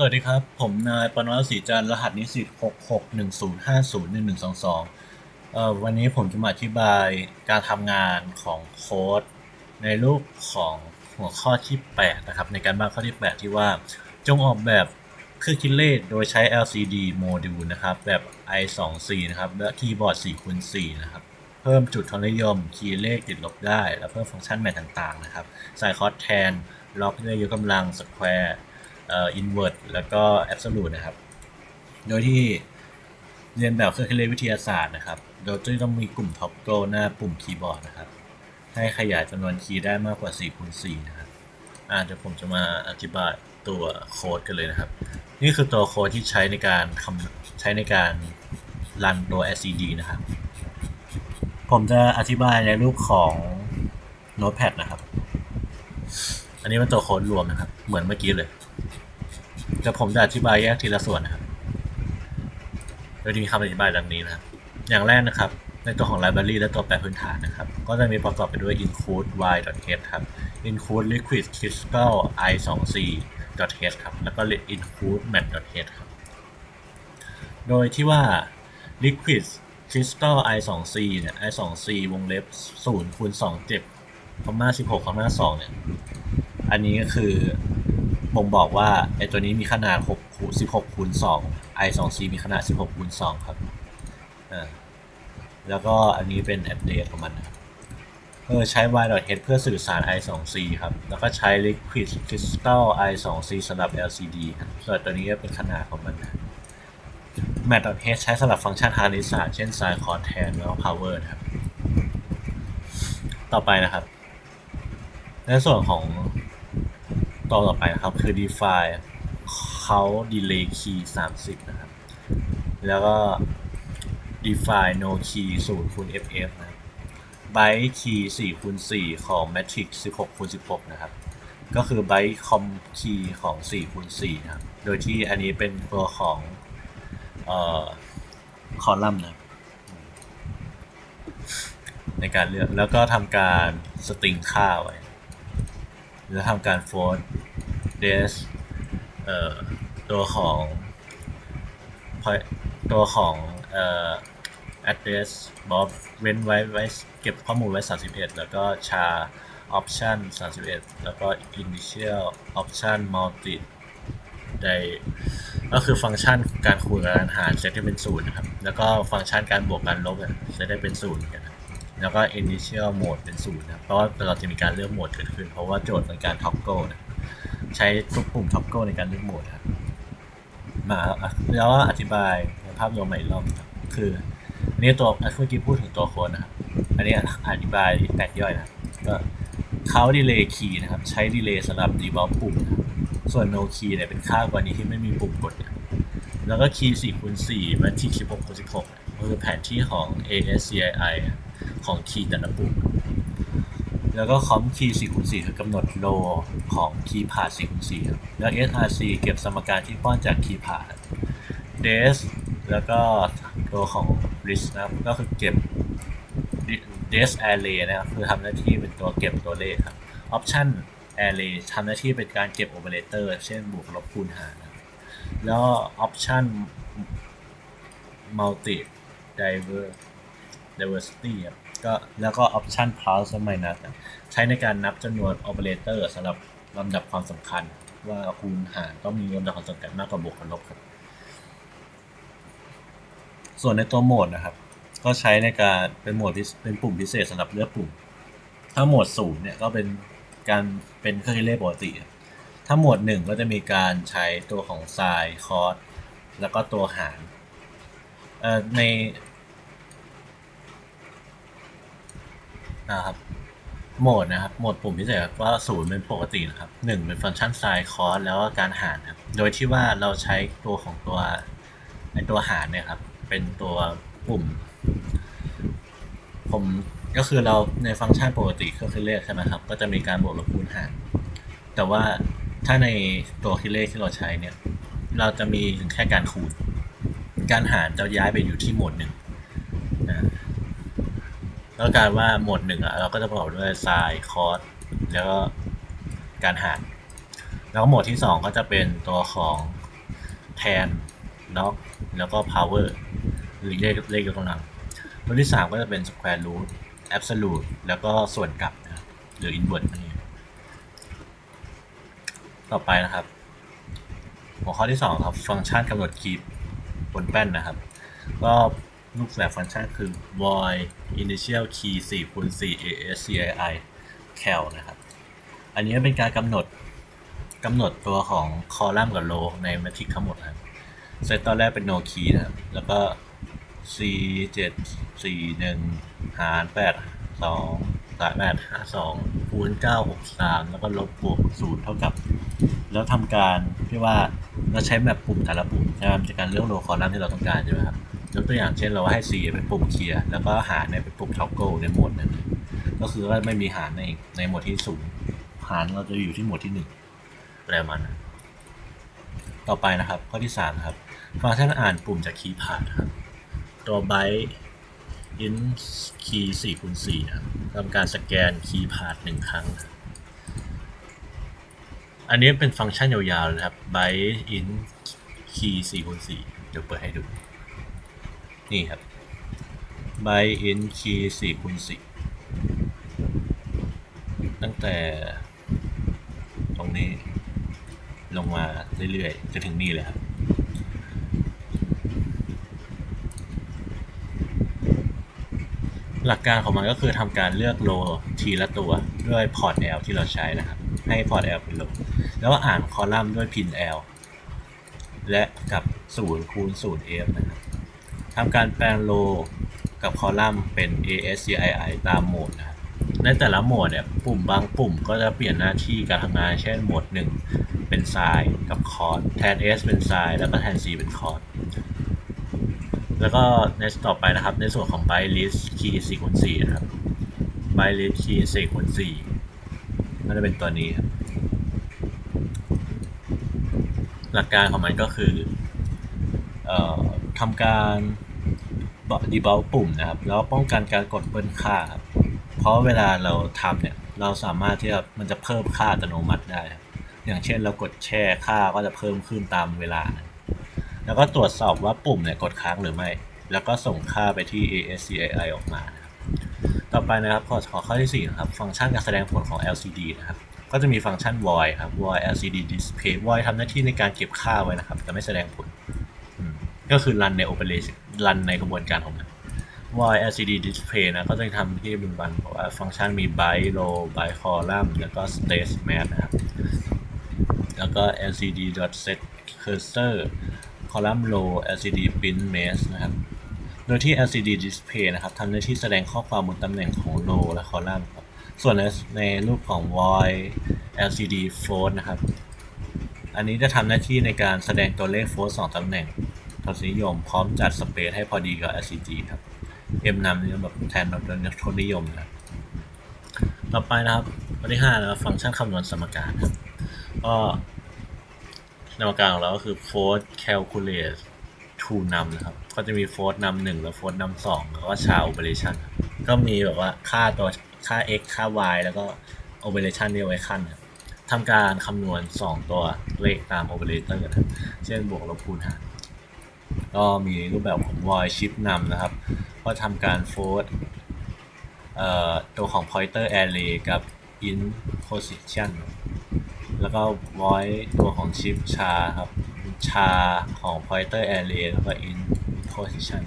สวัสดีครับ ผมนายปนวัตศรีจันทร์รหัสนิสิต6610501122เอ่อวันนี้ผมจะมาอธิบายการทำงานของโค้ดในรูปของหัวข้อที่ 8 นะครับ ในการบ้านข้อที่ 8 ที่ว่าจงออกแบบเครื่องคิดเลขโดยใช้ LCD โมดูลนะครับ แบบ i2c นะครับ และคีย์บอร์ด4คูณ4นะครับ เพิ่มจุดทศนิยม คีย์เลขติดลบได้ และเพิ่มฟังก์ชันแมทต่างๆนะครับ ใส่คอร์สแทน ล็อกด้วยยกกำลังสแควร์ เอ่ออินเวอร์ตแล้วก็แอบสูตนะครับ โดยที่เรียนแบบเครื่องคิดเลขวิทยาศาสตร์นะครับ โดยที่ต้องมีกลุ่มท็อปโกหน้าปุ่มคีย์บอร์ดนะครับ ให้ขยายจำนวนคีย์ได้มากกว่า4คูณ4นะครับอ่าเดี๋ยวผมจะมาอธิบายตัวโค้ดกันเลยนะครับ นี่คือตัวโค้ดที่ใช้ในการคำใช้ในการรันตัว LCD นะครับ ผมจะอธิบายในรูปของ Notepad นะครับ อันนี้เป็นตัวโค้ดรวมนะครับ เหมือนเมื่อกี้เลย แต่ผมจะอธิบายแยกทีละส่วนนะครับโดยมีคำอธิบายดังนี้นะครับ อย่างแรกนะครับ ในตัวของ library และตัวแปรพื้นฐานนะครับ ก็จะมีประกอบไปด้วย include y.h ครับ include liquid crystal i2c .h ครับ แล้วก็ include mat.h ครับ โดยที่ว่า liquid crystal i2c เนี่ย i2c วงเล็บ0คูณ2 7คอมมา16คอมมา2เนี่ย อันนี้ก็คือ บ่งบอกว่าไอตัวนี้มีขนาด6คูณ16คูณ2 i 2 c มีขนาด 16คูณ2ครับอ่าแล้วก็อันนี้เป็น address ของมันนะครับเออใช้ y.h เพื่อสื่อสาร i 2 c ครับ แล้วก็ใช้ liquid crystal i 2 c สำหรับ LCD ครับส่วนตัวนี้ก็เป็นขนาดของมันนะ mat.h ใช้สำหรับฟังก์ชันทางคณิตาเช่น sin cos tan แล้วก็ power นะครับ ต่อไปนะครับ ในส่วนของ ตัวต่อไปนะครับ คือ define เขา delay key 30 นะครับ แล้วก็ define no key 0คูณ ff นะครับ byte key 4คูณ4ของ matrix 16คูณ16 นะครับ ก็คือ byte com key ของ4คูณ4นะครับ โดยที่อันนี้เป็นตัวของเอ่อคอลัมน์นะในการเลือกแล้วก็ทำการสตริงค่าไว้ แล้วทำการโฟร์เดสเอ่อตัวของ point ตัวของเอ่อ address บอกเว้นไว้ไว้เก็บข้อมูลไว้ 31 แล้วก็ชา option 31 แล้วก็ initial option multi ได้ก็คือฟังก์ชันการคูณกับการหารเซตให้เป็นศูนย์นะครับ แล้วก็ฟังก์ชันการบวกการลบเนี่ยเซตให้เป็นศูนย์กัน แล้วก็ initial mode เป็นศูนย์นะครับเพราะว่าเราจะมีการเลือกโหมดเกิดขึ้น เพราะว่าโจทย์เป็นการ toggle นะใช้ทุกปุ่ม toggle ในการเลือกโหมดนะครับมาแล้วอธิบายในภาพรวมใหม่รอบนะครับคืออันนี้ตัวเมื่อกี้พูดถึงตัวโค้ดนะครับอันนี้อธิบายแตกย่อยนะก็เขาดีเลย์คีย์นะครับ ใช้ดีเลย์สำหรับดีบอลปุ่มนะส่วน no key เนี่ยเป็นค่ากรณีที่ไม่มีปุ่มกดนะแล้วก็คีย์4คูณ4มาที่16คูณ16เนี่ยก็คือแผนที่ของ ASCII ของคีย์แต่ละปุ่ม แล้วก็คอมคีย์4คูณ4คือกำหนดโลของคีย์ผ่า4คูณ4ครับแล้ว SRC เก็บสมการที่ป้อนจากคีย์ผ่า des แล้วก็ตัวของ list นะครับก็คือเก็บ des array นะครับคือทำหน้าที่เป็นตัวเก็บตัวเลขครับ option array ทำหน้าที่เป็นการเก็บ operator เช่นบวกลบคูณหารแล้ว option multi diver diversity ครับ ก็แล้วก็ option plus และ minus นะใช้ในการนับจำนวน operator สำหรับลำดับความสำคัญ ว่าคูณหารต้องมีลำดับความสำคัญมากกว่าบวกกับลบครับส่วนในตัวโหมดนะครับ ก็ใช้ในการเป็นโหมดพิเป็นปุ่มพิเศษสำหรับเลือกปุ่ม ถ้าโหมดศูนย์เนี่ยก็เป็นการเป็นเครื่องคิดเลขปกติ ถ้าโหมดหนึ่งก็จะมีการใช้ตัวของ sin cos แล้วก็ตัวหารใน นะครับ โหมดนะครับ โหมดปุ่มพิเศษว่าศูนย์เป็นปกตินะครับหนึ่งเป็นฟังก์ชัน sin cos แล้วก็การหารครับ โดยที่ว่าเราใช้ตัวของตัวไอตัวหารเนี่ยครับ เป็นตัวปุ่ม ผมก็คือเราในฟังก์ชันปกติก็คือเลขใช่ไหมครับ ก็จะมีการบวกลบคูณหาร แต่ว่าถ้าในตัวคิดเลขที่เราใช้เนี่ย เราจะมีถึงแค่การคูณ การหารจะย้ายไปอยู่ที่โหมดหนึ่งนะ แล้วการว่าโหมดหนึ่งอะเราก็จะประกอบด้วย sin cos แล้วก็การหารแล้วก็โหมดที่สองก็จะเป็นตัวของแทนล็อกแล้วก็ power หรือเลขเลขยกกำลังตัวที่ 3 ก็จะเป็น square root absolute แล้วก็ส่วนกลับนะครับหรือ invert นั่นเองต่อไปนะครับ หัวข้อที่ 2 ครับฟังก์ชันกำหนดคีย์บนแป้นนะครับ ก็รูปแบบฟังก์ชันคือ void initial key 4คูณ4 ascii cal นะครับ อันนี้เป็นการกำหนดกำหนดตัวของคอลัมน์กับโลในแมทริกทั้งหมดนะครับเซตตอนแรกเป็น no key นะครับ แล้วก็ c 7 4 1 หาร 8 2 3 8 5 2คูณ9 6 3 แล้วก็ลบบวก0เท่ากับ แล้วทำการที่ว่าเราใช้แบบปุ่มแต่ละปุ่มนะครับในการเลือกโลคอลัมน์ที่เราต้องการใช่ไหมครับ ยกตัวอย่างเช่นเราให้ C เป็นปุ่มเคลียร์แล้วก็หารเนี่ยเป็นปุ่มท็อปโกในโหมดนั้นก็คือว่าไม่มีหารในในโหมดที่ศูนย์หารเราจะอยู่ที่โหมดที่หนึ่งอะไรประมาณนั้นต่อไปนะครับข้อที่สามครับฟังก์ชันอ่านปุ่มจากคีย์พาดครับตัวไบต์อินคีย์สี่คูณสี่ครับทำการสแกนคีย์พาดหนึ่งครั้ง อันนี้เป็นฟังก์ชันยาวๆเลยนะครับ byte in key 4คูณ4เดี๋ยวเปิดให้ดู นี่ครับ by n key 4คูณ4ตั้งแต่ตรงนี้ลงมาเรื่อยๆ จะถึงนี่เลยครับหลักการของมันก็คือทำการเลือกโลทีละตัวด้วยพอร์ต L ที่เราใช้นะครับ ให้พอร์ต L เป็นโล แล้วอ่านคอลัมน์ด้วยพิน L และกับ0คูณ0 F นะครับ ทำการแปลงโลกับคอลัมน์เป็น ASCII ตามโหมดนะในแต่ละโหมดเนี่ยปุ่มบางปุ่มก็จะเปลี่ยนหน้าที่การทำงานเช่นโหมด 1 เป็นไซ้ายกับคอร์ดแทน S เป็นไซ้ายแล้วก็แทน C เป็นคอร์ดแล้วก็ในต่อไปนะครับ ในส่วนของ byte list key 4คูณ4นะครับ byte list key 4คูณ4ก็จะเป็นตัวนี้ครับหลักการของมันก็คือเอ่อทำการ ดีบัลปุ่มนะครับ แล้วป้องกันการกดเบิ้ลค่าครับ เพราะเวลาเราทำเนี่ย เราสามารถที่จะมันจะเพิ่มค่าอัตโนมัติได้ครับอย่างเช่นเรากดแช่ค่าก็จะเพิ่มขึ้นตามเวลา แล้วก็ตรวจสอบว่าปุ่มเนี่ยกดค้างหรือไม่ แล้วก็ส่งค่าไปที่ ASCII ออกมา ต่อไปนะครับขอขอข้อที่4นะครับฟังก์ชันการแสดงผลของ LCD นะครับ ก็จะมีฟังก์ชัน void ครับ void LCD display void ทำหน้าที่ในการเก็บค่าไว้นะครับ แต่ไม่แสดงผล ก็คือ run ใน operation run ในกระบวนการของมัน void LCD display นะ ก็จะทำที่เป็นวันบอกว่าฟังก์ชันมี byte row byte column แล้วก็ state mat นะครับ แล้วก็ LCD dot set cursor column row LCD print mask นะครับ โดยที่ LCD display นะครับทำหน้าที่แสดงข้อความบนตำแหน่งของ row และ column ครับ ส่วนในในรูปของ void LCD float นะครับ อันนี้จะทำหน้าที่ในการแสดงตัวเลข float สองตำแหน่ง ทศนิยม พร้อมจัดสเปซให้พอดีกับ LCD ครับ M นำนี่แบบแทนแบบทศนิยมนะต่อไปนะครับข้อที่5นะครับฟังก์ชันคำนวณสมการครับก็สมการของเราก็คือ float calculate to นำนะครับ ก็จะมี float นำหนึ่งแล้ว float นำสองแล้วก็ char operation ก็มีแบบว่าค่าตัวค่า x ค่า y แล้วก็ operation ที่เอาไว้ขั้นครับทำการคำนวณ 2 ตัวเลขตาม operator นะครับเช่นบวกลบคูณหาร ก็มีรูปแบบของ void shift นำนะครับ ก็ทำการ float ตัวของ pointer array กับ in position แล้วก็ void ตัวของ shift char ครับ char ของ pointer array แล้วก็ in position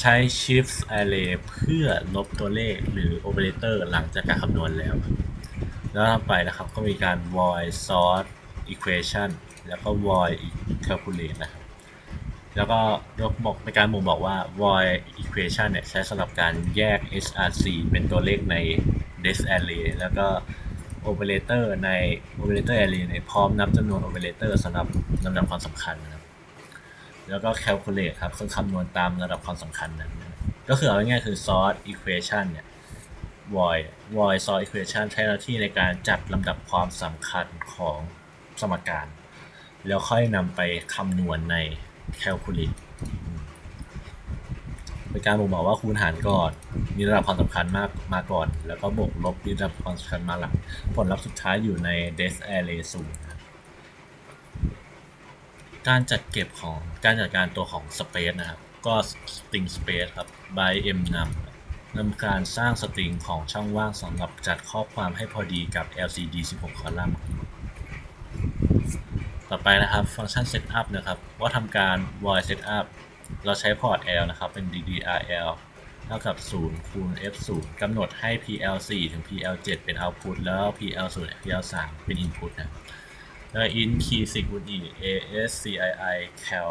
ใช้ shift array เพื่อลบตัวเลขหรือ operator หลังจากการคำนวณแล้ว แล้วต่อไปนะครับก็มีการ void sort equation แล้วก็ void calculate นะครับ แล้วก็ยกบอกในการบ่งบอกว่า void equation เนี่ยใช้สำหรับการแยก src เป็นตัวเลขใน des array แล้วก็ operator ใน operator array เนี่ยพร้อมนับจำนวน operator สำหรับลำดับความสำคัญนะครับ แล้วก็ calculate ครับซึ่งคำนวณตามระดับความสำคัญนั้น ก็คือเอาง่ายๆคือ sort equation เนี่ย void void sort equation ใช้หน้าที่ในการจัดลำดับความสำคัญของสมการ แล้วค่อยนำไปคำนวณใน calculate เป็นการบ่งบอกว่าคูณหารก่อนมีระดับความสำคัญมากมาก่อน แล้วก็บวกลบมีระดับความสำคัญมาหลัง ผลลัพธ์สุดท้ายอยู่ใน des array ศูนย์ครับการจัดเก็บของการจัดการตัวของ Space นะครับ ก็ String Space ครับ by m นำนำการสร้างสตริงของช่องว่างสำหรับจัดข้อความให้พอดีกับ LCD 16 คอลัมน์ ต่อไปนะครับฟังก์ชัน setup นะครับ ว่าทำการ void setup เราใช้พอร์ต L นะครับ เป็น DDRL เท่ากับ0คูณ F0 กำหนดให้ PL4 ถึง PL7 เป็น output แล้ว PL0 PL3 เป็น input นะแล้ว in key security ASCII cal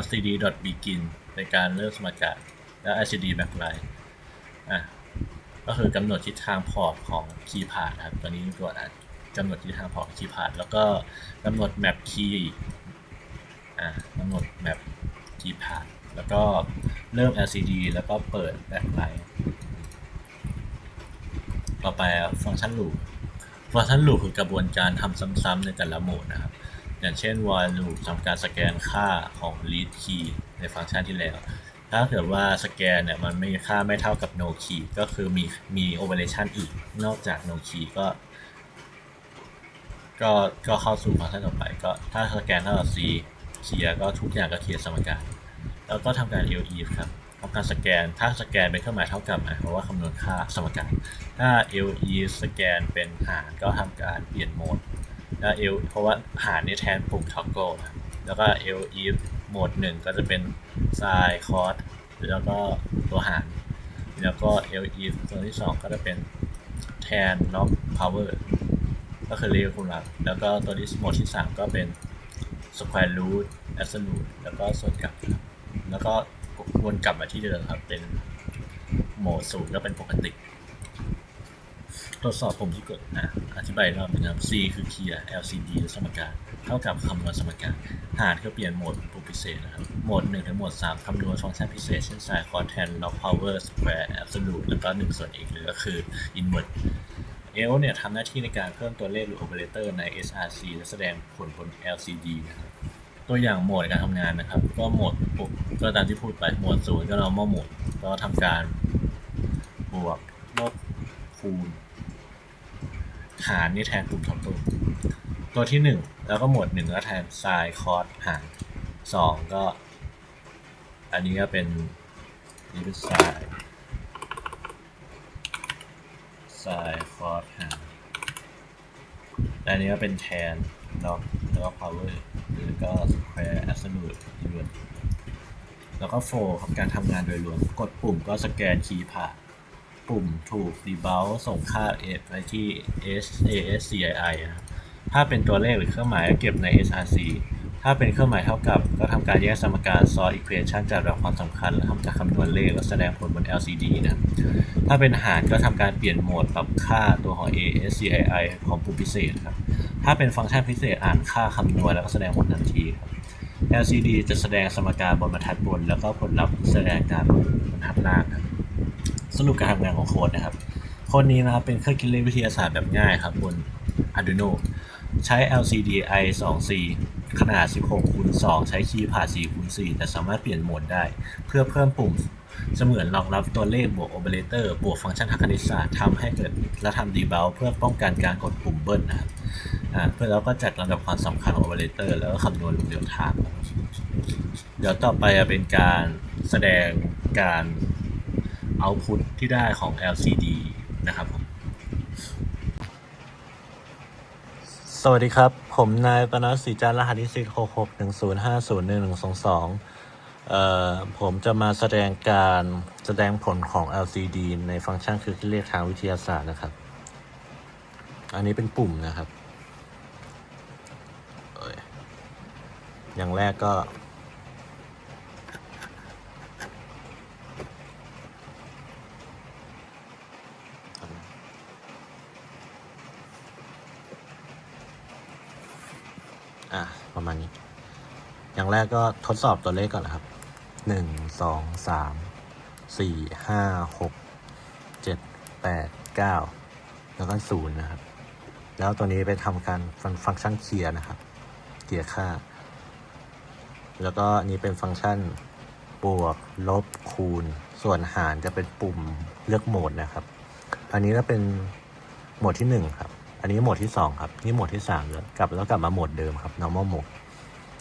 lcd begin เป็นการเริ่มสมการแล้ว lcd backlight อะก็คือกำหนดทิศทางพอร์ตของคีย์พาดนะครับ ตัวนี้ตัวอะ กำหนดทิศทางพอร์ตคีย์พาดแล้วก็กำหนดแมปคีย์อะกำหนดแมปคีย์พาดแล้วก็เริ่ม LCD แล้วก็เปิด backlight ต่อไปฟังก์ชัน loop ฟังก์ชัน loop คือกระบวนการทำซ้ำๆในแต่ละโหมดนะครับ อย่างเช่น while loop ทำการสแกนค่าของ read key ในฟังก์ชันที่แล้ว ถ้าเกิดว่าสแกนเนี่ยมันไม่ค่าไม่เท่ากับ no key ก็คือมีมี operation อื่นนอกจาก no key ก็ ก็ก็เข้าสู่ฟังก์ชันต่อไปก็ถ้าสแกนเท่ากับ c เคลียร์ก็ทุกอย่างก็เคลียร์สมการ แล้วก็ทำการ LEF ครับทำการสแกนถ้าสแกนเป็นเครื่องหมายเท่ากับหมายความว่าคำนวณค่าสมการ ถ้า LE สแกนเป็นหารก็ทำการเปลี่ยนโหมดแล้ว L เพราะว่าหารนี่แทนปุ่ม toggle นะครับแล้วก็ LE โหมดหนึ่งก็จะเป็น sin cos แล้วก็ตัวหาร แล้วก็ LE ตัวที่สองก็จะเป็นแทน log power ก็คือเรียกคูณหลักแล้วก็ตัวที่โหมดที่สามก็เป็น square root absolute แล้วก็ส่วนกลับครับแล้วก็วนกลับมาที่เดิมครับ เป็นโหมดศูนย์ก็เป็นปกติทดสอบปุ่มที่กดนะอธิบายกรอบนึงครับ C คือเคลียร์ LCD สมการ เท่ากับคำนวณสมการ หารคือเปลี่ยนโหมดเป็นปุ่มพิเศษนะครับ โหมด 1 ถึงโหมด 3 คำนวณฟังก์ชันพิเศษ เช่น sin cos tan log power square absolute แล้วก็ 1 ส่วนอีกหรือก็คือ invert L เนี่ยทำหน้าที่ในการเพิ่มตัวเลขหรือ operator ใน SRC และแสดงผลบน LCD นะครับตัวอย่างโหมดการทำงานนะครับ ก็โหมดก็ตามที่พูดไปโหมดศูนย์ก็ normal mode ก็ทำการบวกลบคูณหารนี่แทนปุ่มท็อปตัวตัวที่หนึ่งแล้วก็โหมดหนึ่งก็แทน sin cos หารสองก็ อันนี้ก็เป็นนี่เป็น sin sin cos หารและอันนี้ก็เป็นแทนแล้วแล้วก็ power หรือก็ square absolute even แล้วก็ flow ครับการทำงานโดยรวม กดปุ่มก็สแกนคีย์ผ่านปุ่มถูก debug ส่งค่า f ไปที่ ASCII นะถ้าเป็นตัวเลขหรือเครื่องหมายก็เก็บใน SRC ถ้าเป็นเครื่องหมายเท่ากับ ก็ทำการแยกสมการ solve equation จัดระดับความสำคัญ แล้วทำการคำนวณเลขแล้วแสดงผลบน LCD นะ ถ้าเป็นหารก็ทำการเปลี่ยนโหมดปรับค่าตัวของ ASCII ของปุ่มพิเศษครับ ถ้าเป็นฟังก์ชันพิเศษอ่านค่าคำนวณแล้วก็แสดงผลทันทีครับ LCD จะแสดงสมการบนบรรทัดบน แล้วก็ผลลัพธ์แสดงการบนบรรทัดล่างครับสรุปการทำงานของโค้ดนะครับ โค้ดนี้นะครับเป็นเครื่องคิดเลขวิทยาศาสตร์แบบง่ายครับบน Arduino ใช้ LCD I24 ขนาด 16คูณ2ใช้คีย์ผ่าน4คูณ4แต่สามารถเปลี่ยนโหมดได้ เพื่อเพิ่มปุ่ม เสมือนรองรับตัวเลขบวกโอเปอเรเตอร์บวกฟังก์ชันทางคณิตศาสตร์ทำให้เกิดและทำดีเบลเพื่อป้องกันการกดปุ่มเบิ้ลนะครับอ่าเพื่อแล้วก็จัดลำดับความสำคัญของโอเปอเรเตอร์แล้วก็คำนวณเรียลไทม์เดี๋ยวต่อไปจะเป็นการแสดงการ output ที่ได้ของ LCD นะครับผม สวัสดีครับ ผมนายปนัสศรีจันทร์รหัสนิสิต6 6 1 0 5 0 1 1 2 2เอ่อผมจะมาแสดงการแสดงผลของ LCD ในฟังก์ชันคือคิดเรีทางวิทยาศาสตร์นะครับ อันนี้เป็นปุ่มนะครับ อย่างแรกก็ อะ ประมาณนี้ อย่างแรกก็ทดสอบตัวเลขก่อนนะครับหนึ่งสองสามสี่ห้าหกเจ็ดแปดเก้าแล้วก็ศูนย์นะครับ แล้วตัวนี้ไปทำการฟังฟังก์ชันเคลียร์นะครับเคลียร์ค่า แล้วก็นี้เป็นฟังก์ชันบวก ลบคูณ ส่วนหารจะเป็นปุ่มเลือกโหมดนะครับ อันนี้ก็เป็นโหมดที่หนึ่งครับ อันนี้โหมดที่สองครับ นี่โหมดที่สามแล้วกลับแล้วกลับมาโหมดเดิมครับ normal mode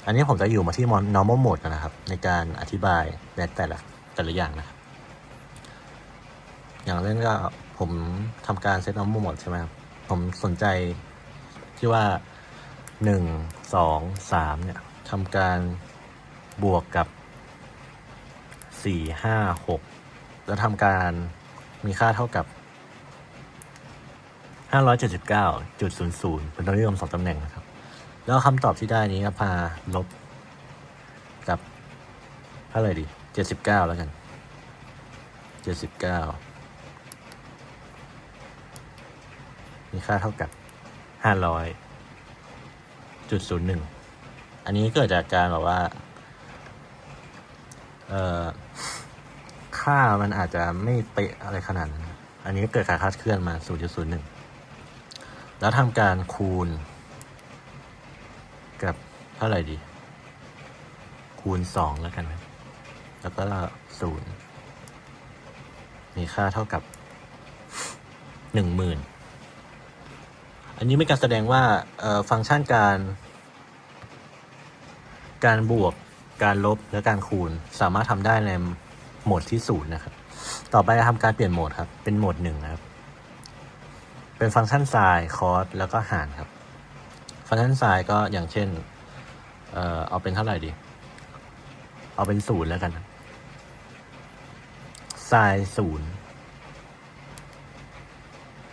อันนี้ผมจะอยู่มาที่ normal mode กันนะครับ ในการอธิบายแต่แต่ละแต่ละอย่างนะครับ อย่างเล่นก็ผมทำการเซต normal mode ใช่ไหมครับผมสนใจที่ว่าหนึ่งสองสามเนี่ยทำการบวกกับสี่ห้าหกแล้วทำการมีค่าเท่ากับ ห้าร้อยเจ็ดสิบเก้าจุดศูนย์ศูนย์เป็นตัวนิยมสองตำแหน่งนะครับ แล้วคำตอบที่ได้นี้ก็พาลบกับเท่าไหร่ดีเจ็ดสิบเก้าแล้วกันเจ็ดสิบเก้ามีค่าเท่ากับห้าร้อยจุดศูนย์หนึ่งอันนี้เกิดจากการแบบว่า เอ่อ ค่ามันอาจจะไม่เป๊ะอะไรขนาดนั้นอันนี้เกิดการคลาดเคลื่อนมา 0.01 แล้วทำการคูณ กับเท่าไหร่ดี คูณ 2 แล้วกันนะแล้วก็ศูนย์มีค่าเท่ากับ10,000อันนี้เป็นการแสดงว่าฟังก์ชันการ การบวกการลบและการคูณสามารถทำได้ในโหมดที่ศูนย์นะครับ ต่อไปจะทำการเปลี่ยนโหมดครับ เป็นโหมดหนึ่งนะครับ เป็นฟังก์ชันไซน์คอสแล้วก็หารครับ ฟังก์ชันไซน์ก็อย่างเช่น เอ่อเอาเป็นเท่าไหร่ดี เอาเป็นศูนย์แล้วกันครับไซน์ศูนย์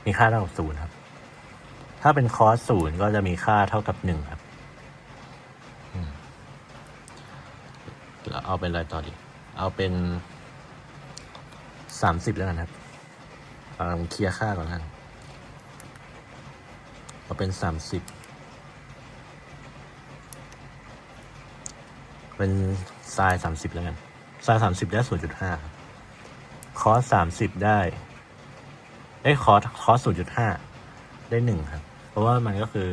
มีค่าเท่ากับศูนย์ครับ ถ้าเป็นคอสศูนย์ก็จะมีค่าเท่ากับหนึ่งครับแล้วเอาเป็นอะไรต่อดี เอาเป็นสามสิบแล้วกันครับเอาเคลียร์ค่าก่อนกัน เอาเป็นสามสิบเป็นไซน์สามสิบแล้วกันไซน์สามสิบได้ศูนย์จุดห้าคอสสามสิบได้เอ้คอสคอสศูนย์จุดห้าได้หนึ่งครับ เพราะว่ามันก็คือ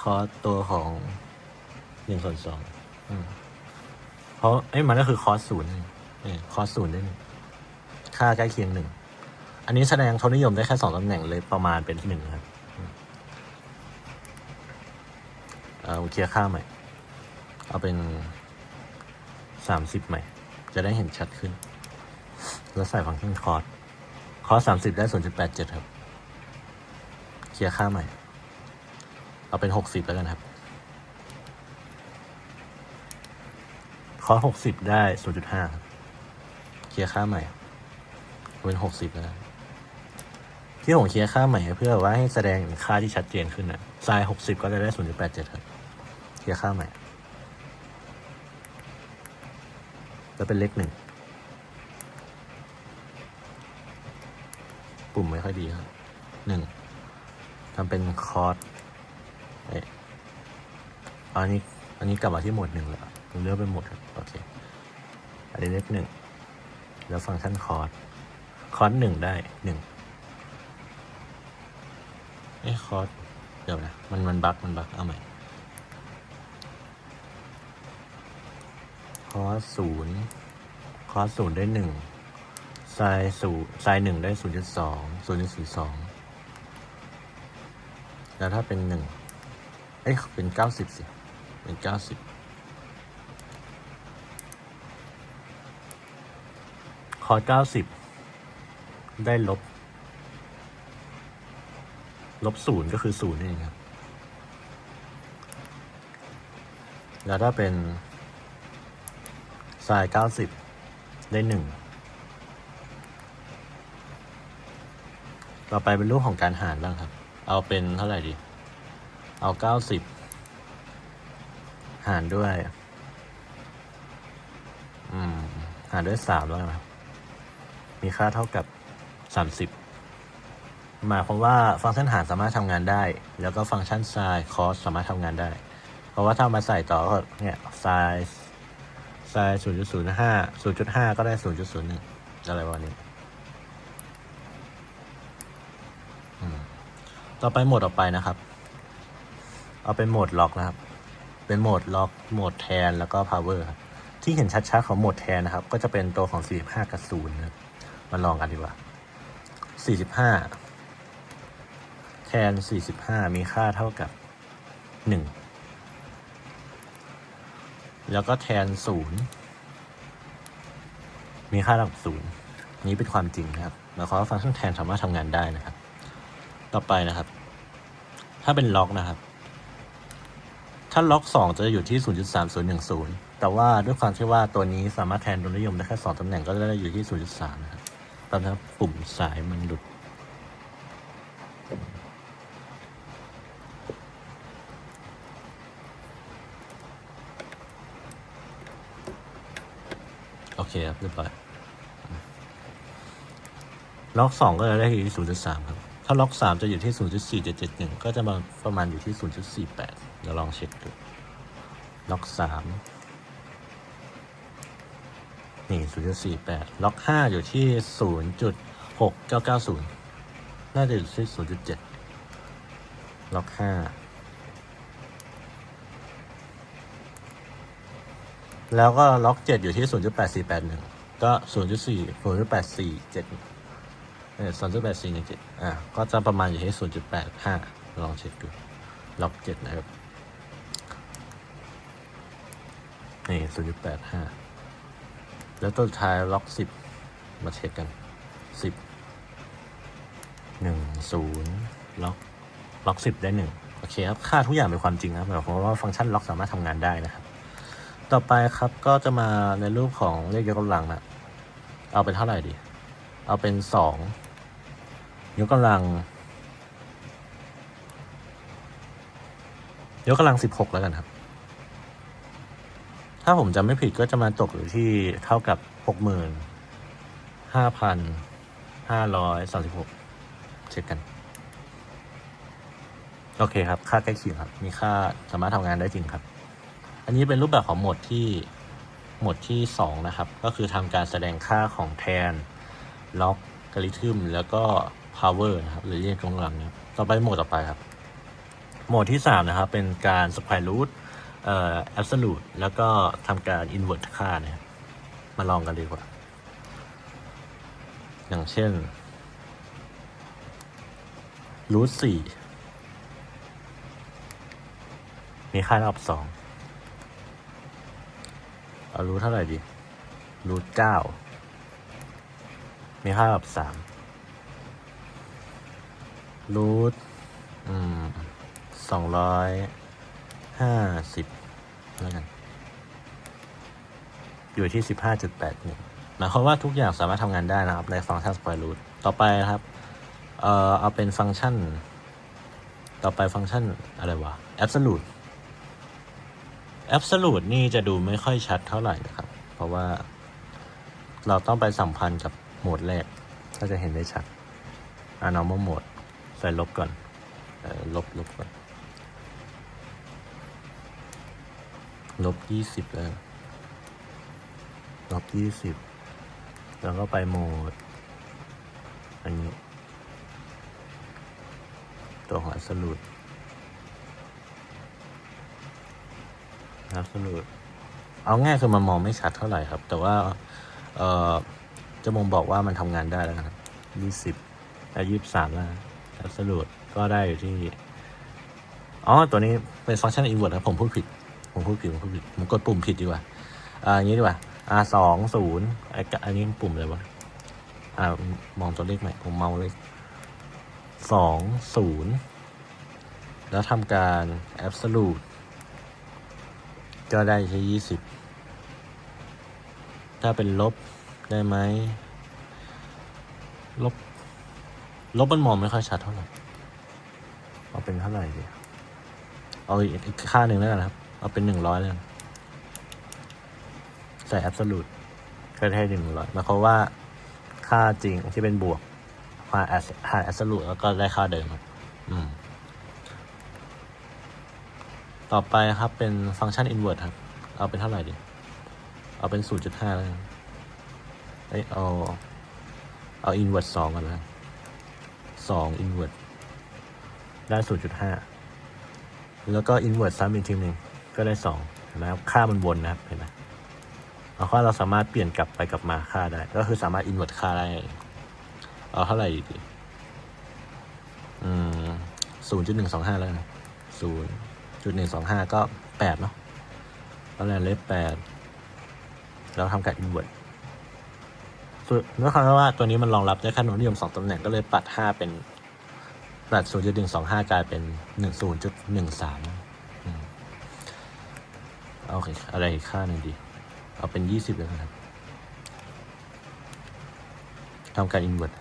คอสตัวของหนึ่งส่วนสองอืมเพราะเอ้มันก็คือคอสศูนย์เออคอสศูนย์ได้หนึ่งค่าใกล้เคียงหนึ่ง อันนี้แสดงทนิยมได้แค่สองตำแหน่งเลยประมาณเป็นหนึ่งครับอืม เอาเคลียร์ค่าใหม่ เอาเป็นสามสิบใหม่ จะได้เห็นชัดขึ้น แล้วใส่ฟังก์ชันคอร์สคอสสามสิบได้ศูนย์จุดแปดเจ็ดครับ เคลียร์ค่าใหม่ เอาเป็นหกสิบแล้วกันครับคอร์สหกสิบได้ศูนย์จุดห้าครับ เคลียร์ค่าใหม่เป็นหกสิบแล้วกันที่ผมเคลียร์ค่าใหม่เพื่อว่าให้แสดงค่าที่ชัดเจนขึ้นนะไซน์หกสิบก็จะได้ศูนย์จุดแปดเจ็ดครับ เคลียร์ค่าใหม่ แล้วเป็นเลขหนึ่ง ปุ่มไม่ค่อยดีครับหนึ่งทำเป็นคอร์สเอ๊ะอันนี้ อันนี้กลับมาที่หมดหนึ่งแล้วเลือกเป็นหมดครับโอเค อันนี้เลขหนึ่ง แล้วฟังก์ชันคอร์สคอร์สหนึ่งได้หนึ่งเอ้คอร์สเดี๋ยวนะ มันมันบั๊กมันบั๊กเอาใหม่ คอสศูนย์คอสศูนย์ได้หนึ่งไซน์ศูนย์ไซน์หนึ่งได้ศูนย์จุดสองศูนย์จุดศูนย์สองแล้วถ้าเป็นหนึ่งเอ้ยเป็นเก้าสิบสิ เป็นเก้าสิบคอสเก้าสิบได้ลบ ลบศูนย์ก็คือศูนย์นี่เองครับ แล้วถ้าเป็น ไซน์เก้าสิบได้หนึ่งต่อไปเป็นรูปของการหารบ้างครับ เอาเป็นเท่าไหร่ดี เอาเก้าสิบหารด้วย อืม หารด้วยสามแล้วนะครับ มีค่าเท่ากับสามสิบหมายความว่าฟังก์ชันหารสามารถทำงานได้ แล้วก็ฟังก์ชัน sin cos สามารถทำงานได้ เพราะว่าถ้ามาใส่ต่อเนี่ย sin sin ศูนย์จุดศูนย์ห้าศูนย์จุดห้าก็ได้ศูนย์จุดศูนย์หนึ่งอะไรประมาณนี้ต่อไปโหมดต่อไปนะครับ เอาเป็นโหมดล็อกนะครับ เป็นโหมดล็อก โหมดแทน แล้วก็ power ครับ ที่เห็นชัดๆของโหมดแทนนะครับ ก็จะเป็นตัวของ 45 กับ0นะครับมาลองกันดีกว่า 45 แทน 45 มีค่าเท่ากับ 1 แล้วก็แทนศูนย์มีค่าเท่ากับศูนย์นี้เป็นความจริงนะครับหมายความว่าฟังก์ชันแทนสามารถทำงานได้นะครับ ต่อไปนะครับ ถ้าเป็นล็อกนะครับ ถ้าล็อกสองจะอยู่ที่ 0.3010 แต่ว่าด้วยความที่ว่าตัวนี้สามารถแทนตัวนิยมได้แค่สองตำแหน่งก็จะได้อยู่ที่ 0.3 นะครับตอนนี้ปุ่มสายมันหลุด เคครับเรียบร้อยล็อกสองก็จะได้อยู่ที่ศูนย์จุดสามครับ ถ้าล็อกสามจะอยู่ที่ศูนย์จุดสี่เจ็ดเจ็ดหนึ่งก็จะมาประมาณอยู่ที่ศูนย์จุดสี่แปดเดี๋ยวลองเช็คดูล็อกสามนี่ศูนย์จุดสี่แปดล็อกห้าอยู่ที่ศูนย์จุดหกเก้าเก้าศูนย์น่าจะอยู่ที่ศูนย์จุดเจ็ดล็อกห้า แล้วก็ล็อกเจ็ดอยู่ที่0.8481ก็0.4 0.847เออศูนย์จุดแปดสี่หนึ่งเจ็ดอ่าก็จะประมาณอยู่ที่ศูนย์จุดแปดห้าลองเช็คดูล็อกเจ็ดนะครับนี่ศูนย์จุดแปดห้าแล้วตัวท้ายล็อกสิบมาเช็คกันสิบหนึ่งศูนย์ล็อกล็อกสิบได้หนึ่งโอเคครับ ค่าทุกอย่างเป็นความจริงครับหมายความว่าฟังก์ชันล็อกสามารถทำงานได้นะครับ ต่อไปครับก็จะมาในรูปของเลขยกกำลังนะเอาเป็นเท่าไหร่ดี เอาเป็นสองยกกำลัง ยกกำลังสิบหกแล้วกันครับ ถ้าผมจำไม่ผิดก็จะมาตกอยู่ที่เท่ากับหกหมื่นห้าพันห้าร้อยสามสิบหกเช็คกัน โอเคครับ ค่าใกล้เคียงครับ มีค่าสามารถทำงานได้จริงครับ อันนี้เป็นรูปแบบของโหมดที่โหมดที่สองนะครับ ก็คือทำการแสดงค่าของแทนล็อกกริทึมแล้วก็ power นะครับ หรือเรียกกำลังนะครับต่อไปโหมดต่อไปครับโหมดที่สามนะครับ เป็นการ square root เอ่อ absolute แล้วก็ทำการ invert ค่านะครับมาลองกันดีกว่า อย่างเช่น root สี่มีค่าเท่ากับสอง เอารูทเท่าไหร่ดี รูทเก้า มีค่ากับสาม รูทอืมสองร้อยห้าสิบแล้วกัน อยู่ที่สิบห้าจุดแปดหนึ่งหมายความว่าทุกอย่างสามารถทำงานได้นะครับ ในฟังก์ชัน square root ต่อไปนะครับ เอ่อ เอาเป็นฟังก์ชัน ต่อไปฟังก์ชันอะไรวะ absolute absolute นี่จะดูไม่ค่อยชัดเท่าไหร่นะครับ เพราะว่าเราต้องไปสัมพันธ์กับโหมดแรก ก็จะเห็นได้ชัดอ่า normal mode ใส่ลบก่อนออลบลบก่อน ลบยี่สิบแล้ว ลบยี่สิบ แล้วก็ไปโหมด อันนี้ ตัวขอ ง absolute absolute เอาง่ายคือมันมองไม่ชัดเท่าไหร่ครับ แต่ว่าเออจะมองบอกว่ามันทำงานได้แล้วนครับยี่สิบและยี่สิบสามแล้ว absolute ก็ได้อยู่ที่ อ๋อ ตัวนี้เป็นฟังก์ชัน invert ครับผมพูดผิด ผมพูดผิด ผมพูดผิด ผมกดปุ่มผิดดีกว่า อ่าอย่างนี้ดีกว่า อ่าสองศูนย์ไอ้กะอันนี้ปุ่มอะไรวะ อ่า มองตัวเลขใหม่ ผมเมาเลขสองศูนย์แล้วทำการ absolute ก็ได้แค่ยี่สิบ ถ้าเป็นลบได้ไหม ลบ ลบมันมองไม่ค่อยชัดเท่าไหร่ เอาเป็นเท่าไหร่ดี เอาอีกค่าหนึ่งแล้วกันครับ เอาเป็นหนึ่งร้อยเลยใส่ absolute ก็ได้หนึ่งร้อยหมายความว่าค่าจริงที่เป็นบวกค่า as ค่า absolute แล้วก็ได้ค่าเดิมครับ อืม ต่อไปครับเป็นฟังก์ชัน invert ครับ เอาเป็นเท่าไหร่ดี เอาเป็น 0.5 แล้วกันเอ้ยเอาเอา invert สองก่อนแล้วกันสอง invert ได้ 0.5 แล้วก็ invert ซ้ำอีกทีหนึ่งก็ได้สองเห็นไหมครับ ค่ามันวนนะครับเห็นไหมเอาค่าเราสามารถเปลี่ยนกลับไปกลับมาค่าได้ ก็คือสามารถ invert ค่าได้ เอาเท่าไหร่ดีอืม0.125 แล้วกันศูนย์ จุดหนึ่งสองห้าก็แปดเนาะก็เลยเลขแปดแล้วทำการ invert ส่วนด้วยความว่าตัวนี้มันรองรับได้ค่หน่วยนิยมสองตำแหน่งก็เลยปัดห้าเป็นปัดศูนย์จุดหนึ่งสองห้ากลายเป็นหนึ่งศูนย์จุดหนึ่งสามโอเค อะไรค่าหนึ่งดี เอาเป็นยี่สิบเลยนะครับทำการ invert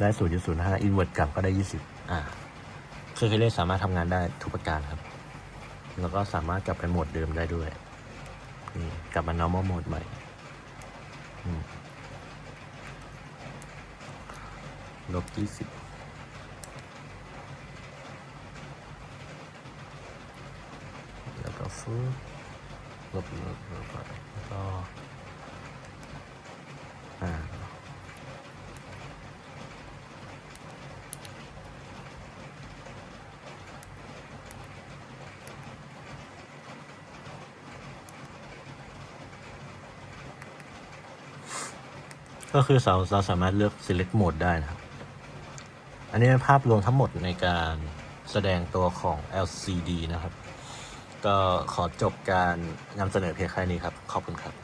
ได้ศูนย์จุดศูนย์ห้า invert กลับก็ได้ยี่สิบอ่า คือเคเลสามารถทำงานได้ทุกประการครับ แล้วก็สามารถกลับไปโหมดเดิมได้ด้วย นี่กลับมา normal mode ใหม่ลบยี่สิบแล้วก็ฟื้นลบลบลบแล้วก็ ก็คือเราเราสามารถเลือก select mode ได้นะครับ อันนี้เป็นภาพรวมทั้งหมดในการแสดงตัวของ LCD นะครับ ก็ขอจบการนำเสนอเพียงแค่นี้ครับ ขอบคุณครับ